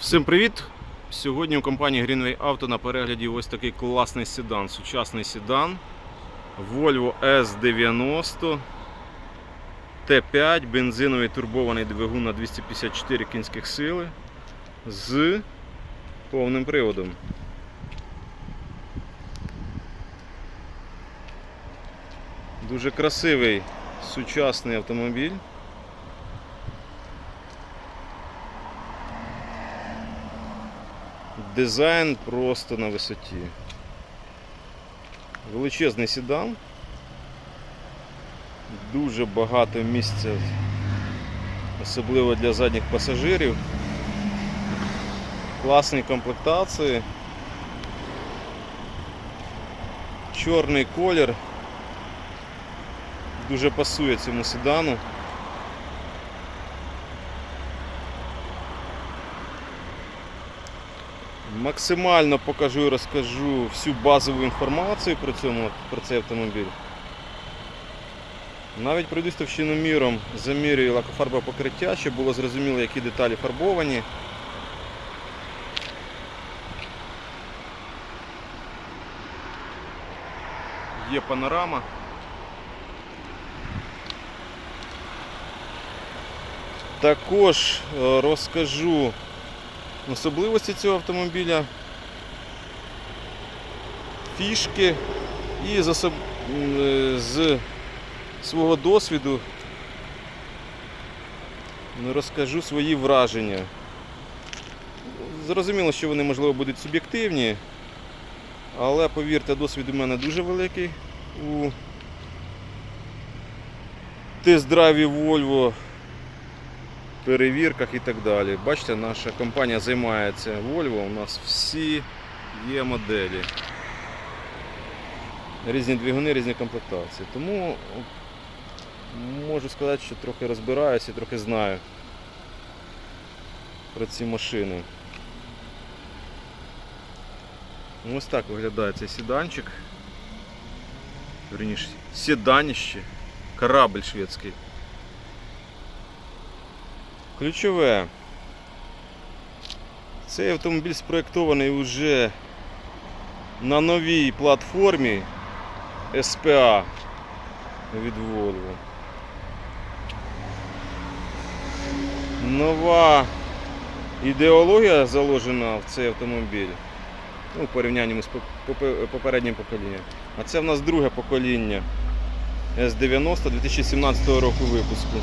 Всім привіт! Сьогодні у компанії Greenway Auto на перегляді ось такий класний седан, сучасний седан Volvo S90 T5, бензиновий турбований двигун на 254 кінських сили з повним приводом. Дуже красивий сучасний автомобіль. Дизайн просто на висоті. Величезний седан. Дуже багато місця, особливо для задніх пасажирів. Класні комплектації. Чорний колір. Дуже пасує цьому седану. Максимально покажу і розкажу всю базову інформацію про, цьому, про цей автомобіль. Навіть пройдусь товщиноміром, замірюю лакофарбове покриття, щоб було зрозуміло, які деталі фарбовані. Є панорама. Також е, розкажу особливості цього автомобіля, фішки і з, особ... е, з свого досвіду розкажу свої враження. Зрозуміло, що вони можливо будуть суб'єктивні, але повірте, досвід у мене дуже великий у тест-драйві Volvo перевірках і так далі. Бачите, наша компанія займається Volvo, у нас всі є моделі. Різні двигуни, різні комплектації. Тому можу сказати, що трохи розбираюся і трохи знаю про ці машини. Ось так виглядає цей седанчик. Верніше, седанище. Корабль шведський. Ключове. Цей автомобіль спроєктований вже на новій платформі SPA від Volvo. Нова ідеологія заложена в цей автомобіль. Ну, в порівнянні з поп- поп- попереднім поколінням. А це в нас друге покоління S90 2017 року випуску.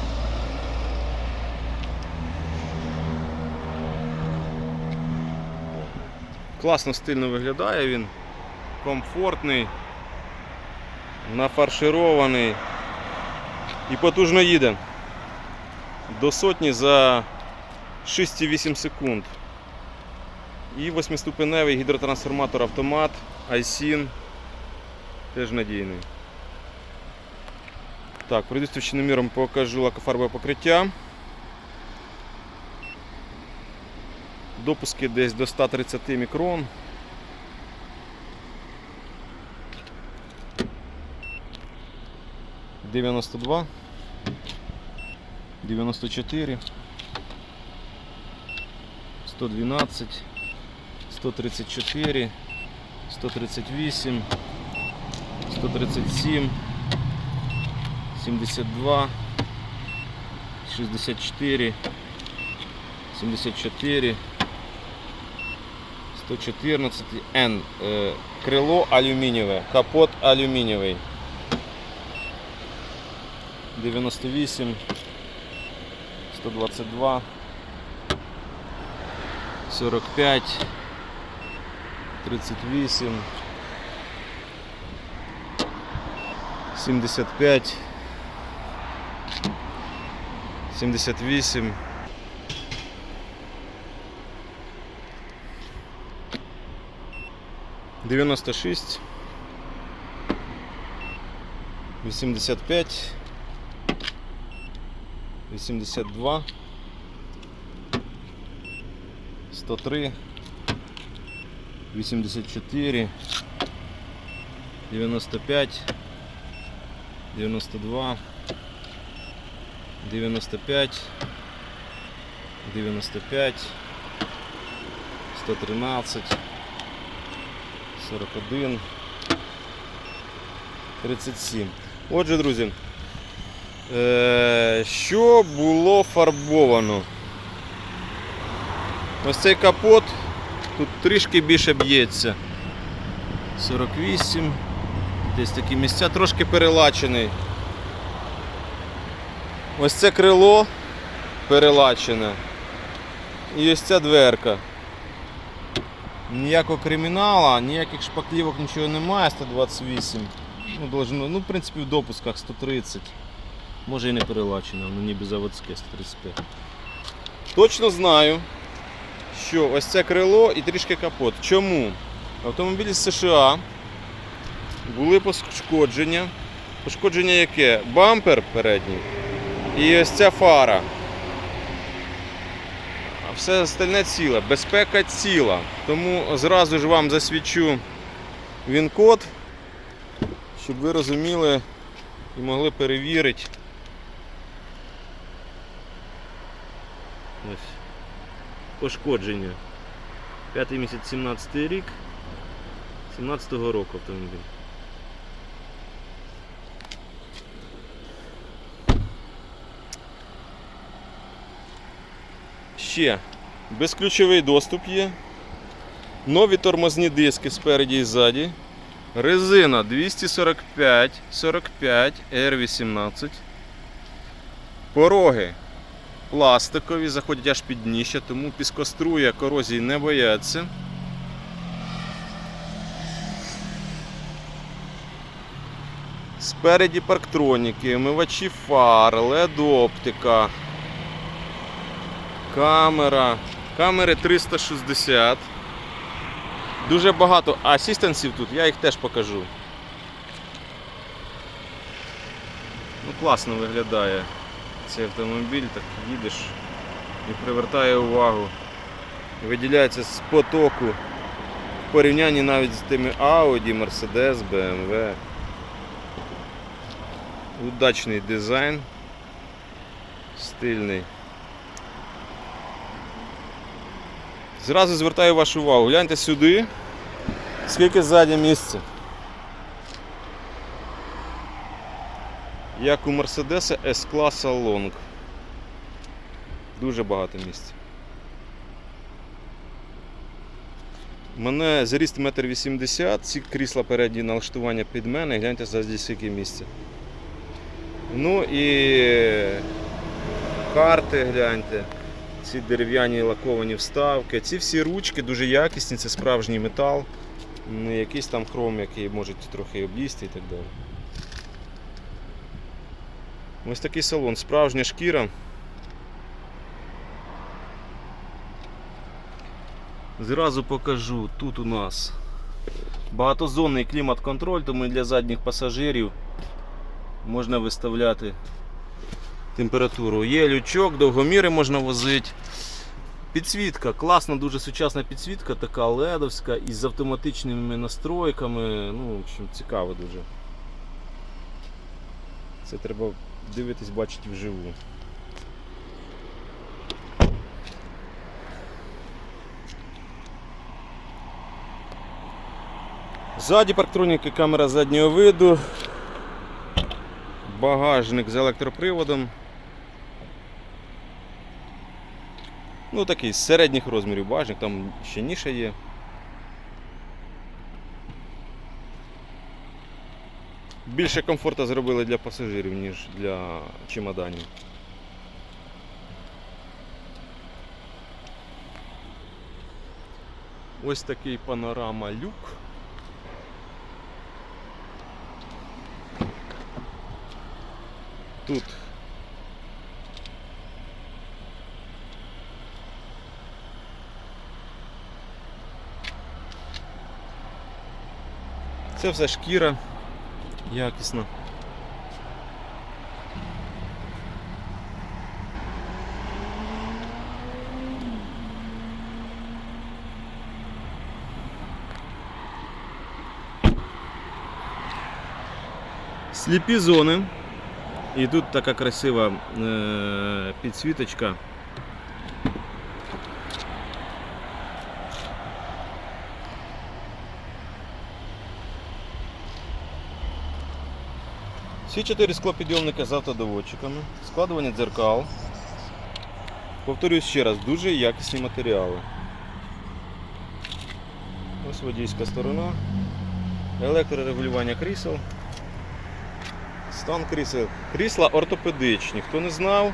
Класно стильно виглядає він, комфортний, нафарширований і потужно їде. До сотні за 6,8 секунд. І восьмиступеневий гідротрансформатор автомат iSyn теж надійний. Так, пройдусь товщиноміром покажу лакофарбове покриття. Допуски десь до 130 мікрон. Дев'яносто два, дев'яносто чотири, сто дванадцять, сто тридцять чотири, сто тридцять вісім, сто тридцять сім, сімдесят два, шістдесят чотири, сімдесят чотири. 114 N. Е, Крило алюмінієве, капот алюмінієвий. 98, 122, 45, 38, 75, 78. 96, 85, 82, 103, 84, 95, 92, 95, 95, 113, 41, 37. Отже, друзі, е, що було фарбовано? Ось цей капот тут трішки більше б'ється. 48. Десь такі місця трошки перелачений. Ось це крило перелачене. І ось ця дверка. Ніякого кримінала, ніяких шпаклівок нічого немає, 128. Ну, должно, ну, в принципі, в допусках 130. Може і не перелачено, ну ніби заводське 135. Точно знаю, що ось це крило і трішки капот. Чому? Автомобілі з США були пошкодження. Пошкодження яке? Бампер передній і ось ця фара. Все остальне ціле, безпека ціла. Тому зразу ж вам засвідчу він-код, щоб ви розуміли і могли перевірити. Ось. Пошкодження. П'ятий місяць 17 рік. 17-го року автомобіль. Ще безключовий доступ є. Нові тормозні диски спереді і ззаді. Резина 245 45 R18. Пороги пластикові, заходять аж під дніще, тому піскоструя корозії не бояться. Спереді парктроніки, омивачі фар, LED-оптика, камера, камери 360. Дуже багато асістенсів тут, я їх теж покажу. Ну, класно виглядає цей автомобіль, так їдеш і привертає увагу. Виділяється з потоку в порівнянні навіть з тими Audi, Mercedes, BMW. Удачний дизайн, стильний. Зразу звертаю вашу увагу, гляньте сюди, скільки ззаді місця. Як у Мерседеса S-класа Long. Дуже багато місця. У мене зріст 1,80 м, ці крісла передні налаштування під мене, гляньте ззаді скільки місця. Ну і карти гляньте, ці дерев'яні лаковані вставки. Ці всі ручки дуже якісні, це справжній метал, не якийсь там хром, який може трохи облізти і так далі. Ось такий салон, справжня шкіра. Зразу покажу, тут у нас багатозонний клімат-контроль, тому для задніх пасажирів можна виставляти температуру. Є лючок, довгоміри можна возити. Підсвітка, класна, дуже сучасна підсвітка, така ледовська із автоматичними настройками. Ну, в общем, цікаво дуже. Це треба дивитись, бачити вживу. Ззаді парктроніки, камера заднього виду, багажник з електроприводом. Ну такий з середніх розмірів багажник, там ще ніша є. Більше комфорту зробили для пасажирів, ніж для чемоданів. Ось такий панорама люк. Тут це все шкіра якісна. Сліпі зони. І тут така красива е, підсвіточка. Всі чотири склопідйомники з автодоводчиками, складування дзеркал. Повторюсь ще раз, дуже якісні матеріали. Ось водійська сторона. Електрорегулювання крісел. Стан крісел. Крісла ортопедичні. Хто не знав,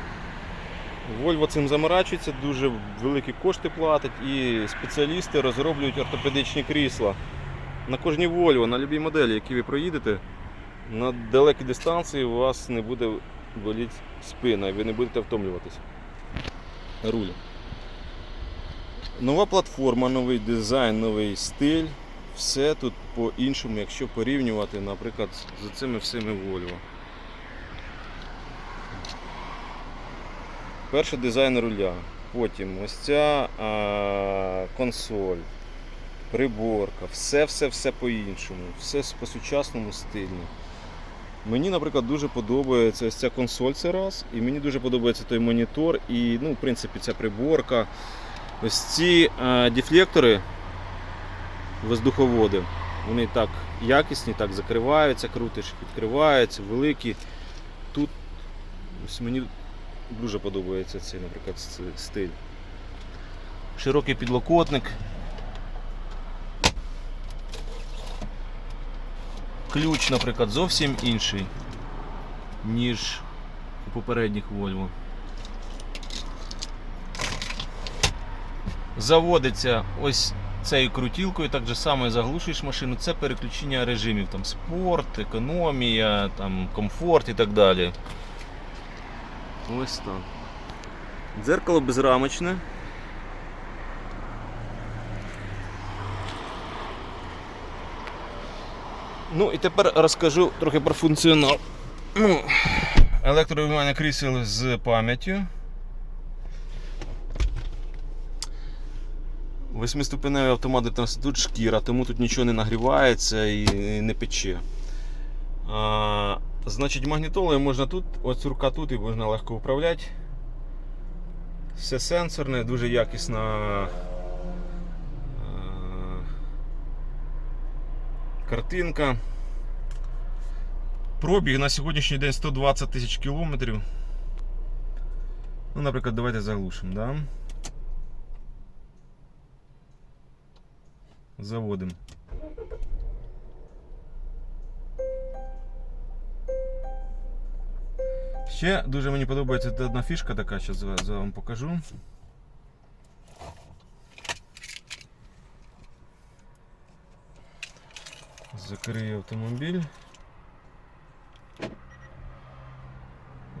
Volvo цим заморачується, дуже великі кошти платить і спеціалісти розроблюють ортопедичні крісла. На кожній Volvo, на будь-якій моделі, які ви проїдете, на далекій дистанції у вас не буде боліти спина, і ви не будете втомлюватися. Руль. Нова платформа, новий дизайн, новий стиль. Все тут по-іншому, якщо порівнювати, наприклад, з цими всіми Volvo. Перший дизайн руля. Потім ось ця а, консоль, приборка, все-все-все по-іншому, все по-сучасному стильно. Мені, наприклад, дуже подобається ось ця консоль це раз, і мені дуже подобається той монітор і, ну, в принципі, ця приборка. Ось ці а, дефлектори, воздуховоди, вони так якісні, так закриваються, крутиш, відкриваються, великі. Тут ось мені дуже подобається цей, наприклад, стиль. Широкий підлокотник. Ключ, наприклад, зовсім інший, ніж у попередніх Volvo. Заводиться ось цією крутілкою, так же само заглушуєш машину. Це переключення режимів, там спорт, економія, там, комфорт і так далі. Ось так. Дзеркало безрамочне. Ну і тепер розкажу трохи про функціонал. Ну, електрорегулювання крісел з пам'яттю. Восьмиступеневий автомат, тут шкіра, тому тут нічого не нагрівається і не пече. А, значить, магнітолою можна тут, ось рука тут і можна легко управляти. Все сенсорне, дуже якісна. Картинка. Пробіг на сьогоднішній день 120 тисяч кілометрів. Ну, наприклад, давайте заглушимо, да? Заводимо. Ще дуже мені подобається одна фішка така, зараз вам покажу. Закрию автомобіль.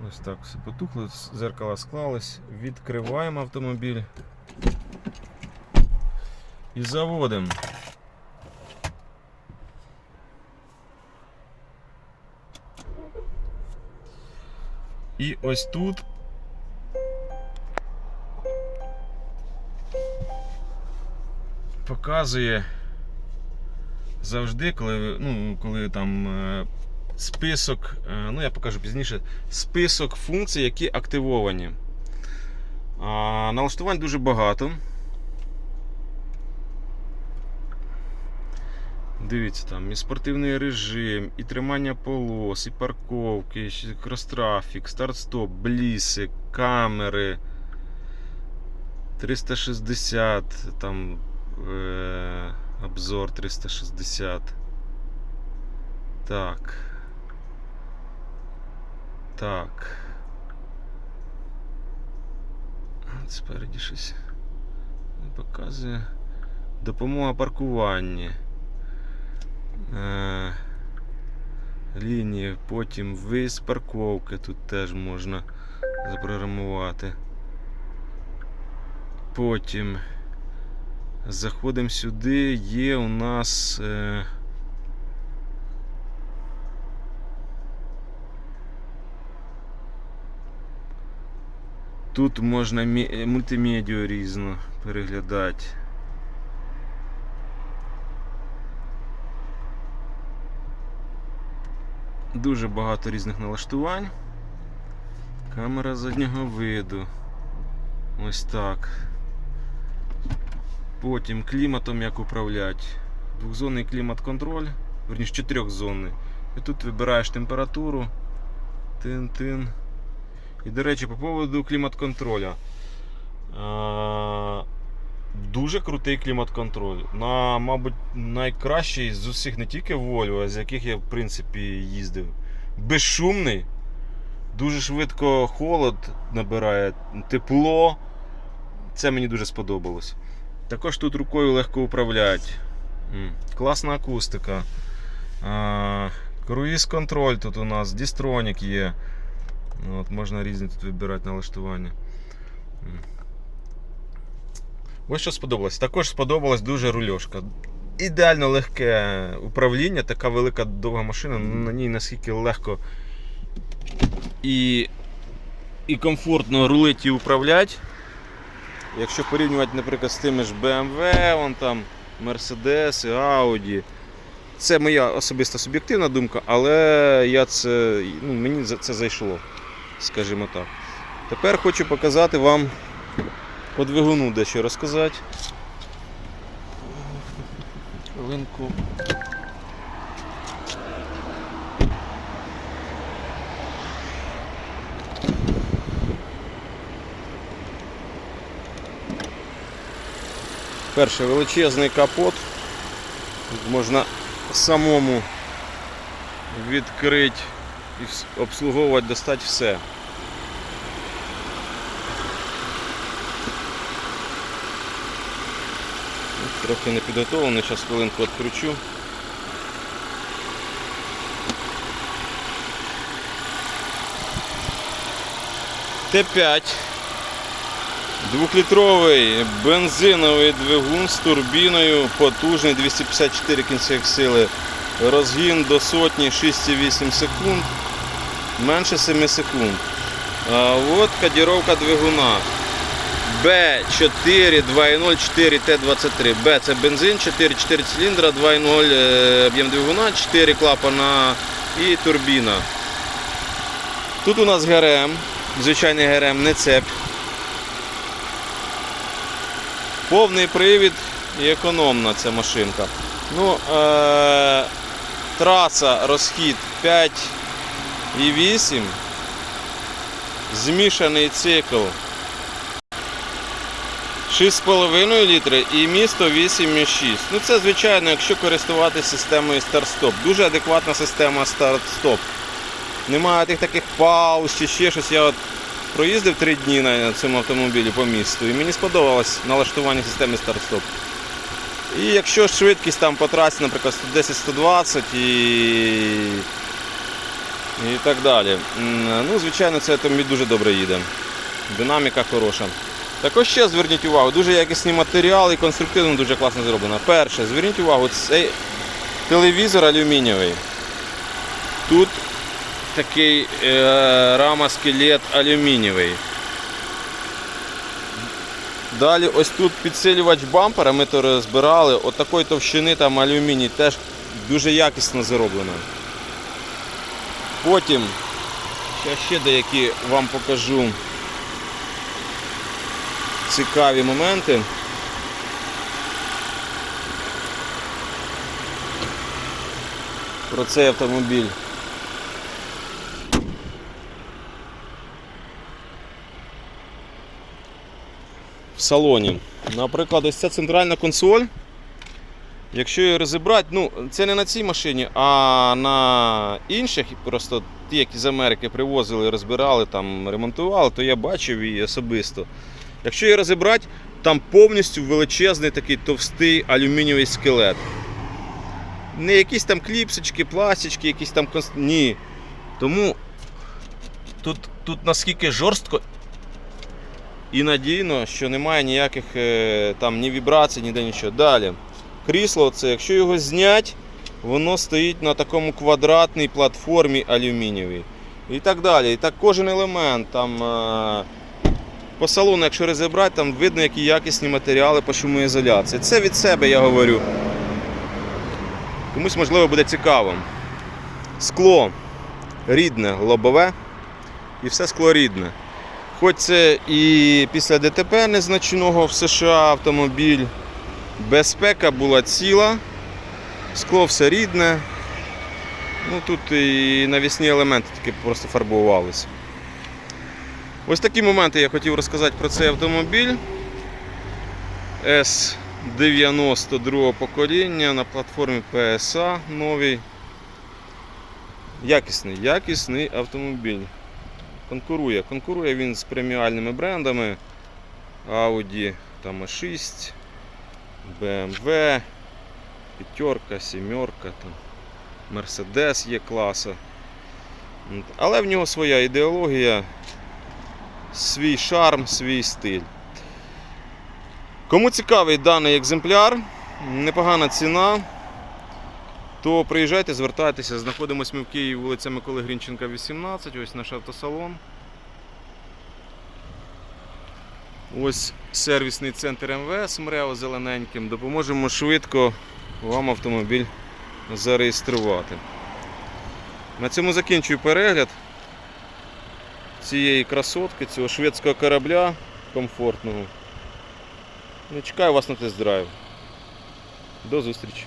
Ось так все потухло, зеркала склались. Відкриваємо автомобіль і заводимо. І ось тут показує завжди, коли, ну, коли там е, список, е, ну я покажу пізніше, список функцій, які активовані. Налаштувань дуже багато. Дивіться, там і спортивний режим, і тримання полос, і парковки, і крос-трафік, старт-стоп, бліси, камери. 360, там е, обзор 360. Так. Так. От Спереді щось показує. Допомога паркуванні. Е, лінії, потім виїзд парковки тут теж можна запрограмувати. Потім заходимо сюди, є у нас. Е, Тут можна мі- мультимедіа різно переглядати. Дуже багато різних налаштувань. Камера заднього виду. Ось так. Потім кліматом як управляти. Двохзонний клімат-контроль, верніше чотирьохзонний. І тут вибираєш температуру, Тин-тин. І, до речі, по поводу клімат-контроля. Дуже крутий клімат-контроль. На, мабуть, найкращий з усіх не тільки Volvo, а з яких я в принципі їздив. Безшумний, дуже швидко холод набирає, тепло. Це мені дуже сподобалось. Також тут рукою легко управляють. М, Класна акустика. Круїз контроль тут у нас, дістронік є. Ну, От, можна різні тут вибирати налаштування. Ось що сподобалось. Також сподобалась дуже рульошка. Ідеально легке управління, така велика довга машина, на ній наскільки легко і, і комфортно рулити і управляти. Якщо порівнювати, наприклад, з тими ж BMW, вон там, Mercedes, і Audi. Це моя особиста суб'єктивна думка, але я це, ну, мені це зайшло, скажімо так. Тепер хочу показати вам по двигуну дещо розказати. Хвилинку. Перше величезний капот. Тут можна самому відкрити і обслуговувати, достати все. Трохи не підготовлений, зараз хвилинку відкручу. Т5. Двохлітровий бензиновий двигун з турбіною, потужний 254 кінцевих сили. Розгін до сотні 6,8 секунд, менше 7 секунд. А от кодіровка двигуна. Б4 2.0 4Т23. Б це бензин, 4 4 циліндра, 2.0 е, об'єм двигуна, 4 клапана і турбіна. Тут у нас ГРМ, звичайний ГРМ, не цеп. Повний привід і економна ця машинка. Ну, е- траса, розхід 5,8. Змішаний цикл 6,5 літри і місто 8,6. Ну це звичайно, якщо користуватися системою старт-стоп. Дуже адекватна система старт-стоп. Немає тих таких пауз чи ще щось. Я от проїздив 3 дні на цьому автомобілі по місту і мені сподобалось налаштування системи старт-стоп. І якщо швидкість там по трасі, наприклад, 110-120 і... і так далі. Ну, звичайно, цей автомобіль дуже добре їде. Динаміка хороша. Також ще зверніть увагу, дуже якісний матеріал і конструктивно дуже класно зроблено. Перше, зверніть увагу, цей телевізор алюмінієвий. Тут такий е, рама скелет алюмінієвий. Далі ось тут підсилювач бампера, ми то розбирали, от такої товщини там алюміній теж дуже якісно зроблено. Потім, ще, ще деякі вам покажу цікаві моменти. Про цей автомобіль. Салоні. Наприклад, ось ця центральна консоль. Якщо її розібрати, ну це не на цій машині, а на інших, просто ті, які з Америки привозили, розбирали, там, ремонтували, то я бачив її особисто. Якщо її розібрати, там повністю величезний такий товстий алюмінієвий скелет. Не якісь там кліпсочки, пластички, якісь там. Ні. Тому тут, тут наскільки жорстко і надійно, що немає ніяких е, там ні вібрацій, ніде нічого. Далі. Крісло, це, якщо його зняти, воно стоїть на такому квадратній платформі алюмінієвій. І так далі. І так кожен елемент там. е, по салону, якщо розібрати, там видно, які якісні матеріали по шумоізоляції. Це від себе я говорю. Комусь, можливо, буде цікаво. Скло рідне, лобове і все скло рідне. Хоч це і після ДТП незначного в США автомобіль, безпека була ціла, скло все рідне. Ну тут і навісні елементи тільки просто фарбувалися. Ось такі моменти я хотів розказати про цей автомобіль. С92 покоління на платформі PSA новий. Якісний, якісний автомобіль. Конкурує. Конкурує він з преміальними брендами. Audi там A6, BMW, п'ятерка, сімерка, там, Mercedes є класа. Але в нього своя ідеологія, свій шарм, свій стиль. Кому цікавий даний екземпляр, непогана ціна, то приїжджайте, звертайтеся. Знаходимося ми в Києві, вулиця Миколи Грінченка, 18, ось наш автосалон. Ось сервісний центр МВС МРЕО зелененьким. Допоможемо швидко вам автомобіль зареєструвати. На цьому закінчую перегляд цієї красотки, цього шведського корабля комфортного. Ну, чекаю вас на тест-драйв. До зустрічі!